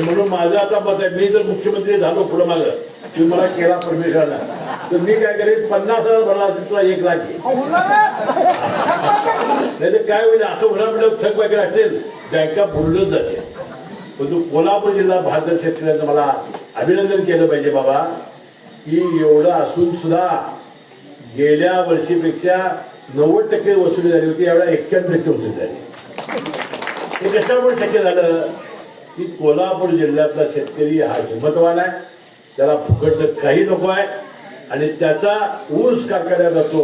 आणि म्हणून माझं आता मत आहे मी जर मुख्यमंत्री झालो पुढे माझं तुम्ही मला केला परमेश्वरला तर मी काय करेन पन्नास हजार भरला तुला एक लाख नाही तर काय होईल असं होणार म्हणजे थक वगैरे असेल बँका बुडलंच जाते पण तू कोल्हापूर जिल्हा भारतात शेतकऱ्यांचं मला अभिनंदन केलं पाहिजे बाबा की एवढं असून सुद्धा गेल्या वर्षीपेक्षा नव्वद टक्के वसुली झाली होती एवढा एक्क्याण्णव टक्के वसुली झाली. हे कशामुळे टक्के झालं? की कोल्हापूर जिल्ह्यातला शेतकरी हा हिंमतवान आहे. त्याला फुकटचं काही नको आहे. आणि त्याचा ऊस कारखान्यात जातो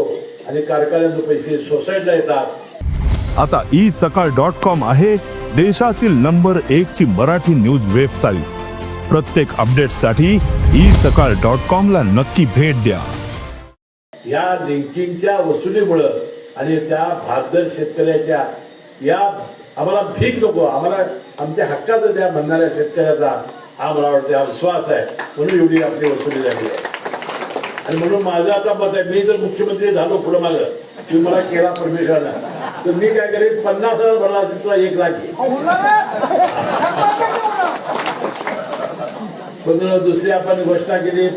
आणि कारखान्यातून पैसे सोसायटीला येतात. आता ई सकाळ डॉट कॉम आहे देशातील नंबर एक ची मराठी न्यूज वेबसाईट प्रत्येक अपडेटसाठी ई सकाळ डॉट कॉम ला नक्की भेट द्या. या लिंकिंगच्या वसुलीमुळं आणि त्या भादर शेतकऱ्याच्या या आम्हाला भीक नको आम्हाला आमच्या हक्काचं त्या म्हणणाऱ्या शेतकऱ्याचा हा मला वाटतं हा विश्वास आहे. म्हणून एवढी आपली वसुली झाली आहे. आणि म्हणून माझं आता मत आहे मी जर मुख्यमंत्री झालो पुढे माझं तुम्ही मला केला परमेश्वरला तर मी काय करेन पन्नास हजार भरला असेल तुला एक लाख पण दुसरी आपण घोषणा केली